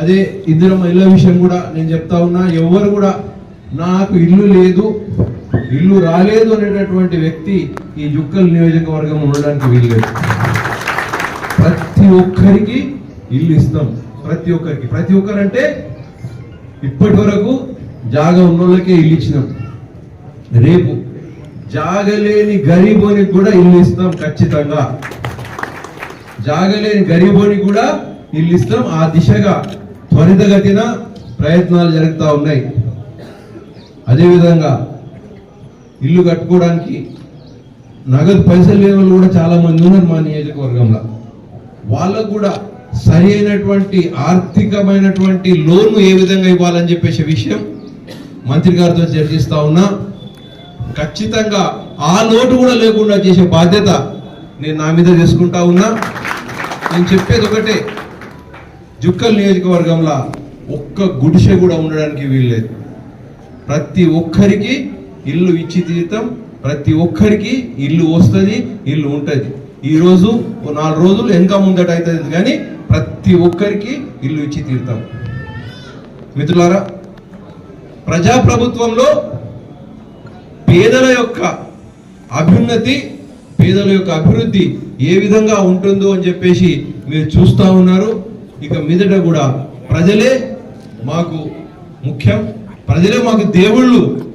అదే ఇద్దరు ఇళ్ళ విషయం కూడా నేను చెప్తా ఉన్నా. ఎవరు కూడా నాకు ఇల్లు లేదు ఇల్లు రాలేదు అనేటటువంటి వ్యక్తి ఈ జుక్కల్ నియోజకవర్గం ఉండడానికి వీల్లేదు. ప్రతి ఒక్కరికి ఇల్లు ఇస్తాం. ప్రతి ఒక్కరికి. ప్రతి ఒక్కరంటే ఇప్పటి వరకు జాగా ఉన్నోళ్ళకే ఇల్లు ఇచ్చినాం. రేపు జాగలేని గరీబోనికి కూడా ఇల్లు ఇస్తాం ఖచ్చితంగా. జాగలేని గరీబోనికి కూడా ఇల్లు ఇస్తాం ఆ దిశగా. త్వరితగతిన ప్రయత్నాలు జరుగుతూ ఉన్నాయి. అదేవిధంగా ఇల్లు కట్టుకోవడానికి నగదు పైసలు లేని వాళ్ళు కూడా చాలా మంది ఉన్నారు మా నియోజకవర్గంలో. వాళ్ళకు కూడా సరి అయినటువంటి ఆర్థికమైనటువంటి లోన్ ఏ విధంగా ఇవ్వాలని చెప్పేసి విషయం మంత్రి గారితో చర్చిస్తా ఉన్నా. ఖచ్చితంగా ఆ లోటు కూడా లేకుండా చేసే బాధ్యత నేను నా మీద తీసుకుంటా ఉన్నా. నేను చెప్పేది ఒకటే జుక్కల్ నియోజకవర్గంలో ఒక్క గుడిసె కూడా ఉండడానికి వీల్లేదు ప్రతి ఒక్కరికి ఇల్లు ఇచ్చి తీర్థం ప్రతి ఒక్కరికి ఇల్లు వస్తుంది ఇల్లు ఉంటుంది. ఈరోజు నాలుగు రోజులు ఇంకా ముందట అవుతుంది కానీ ప్రతి ఒక్కరికి ఇల్లు ఇచ్చి తీరుతాం. మిత్రులారా ప్రజాప్రభుత్వంలో పేదల యొక్క అభ్యున్నతి పేదల యొక్క అభివృద్ధి ఏ విధంగా ఉంటుందో అని చెప్పేసి మీరు చూస్తూ ఉన్నారు. ఇక మీదట కూడా ప్రజలే మాకు ముఖ్యం ప్రజలే మాకు దేవుళ్ళు.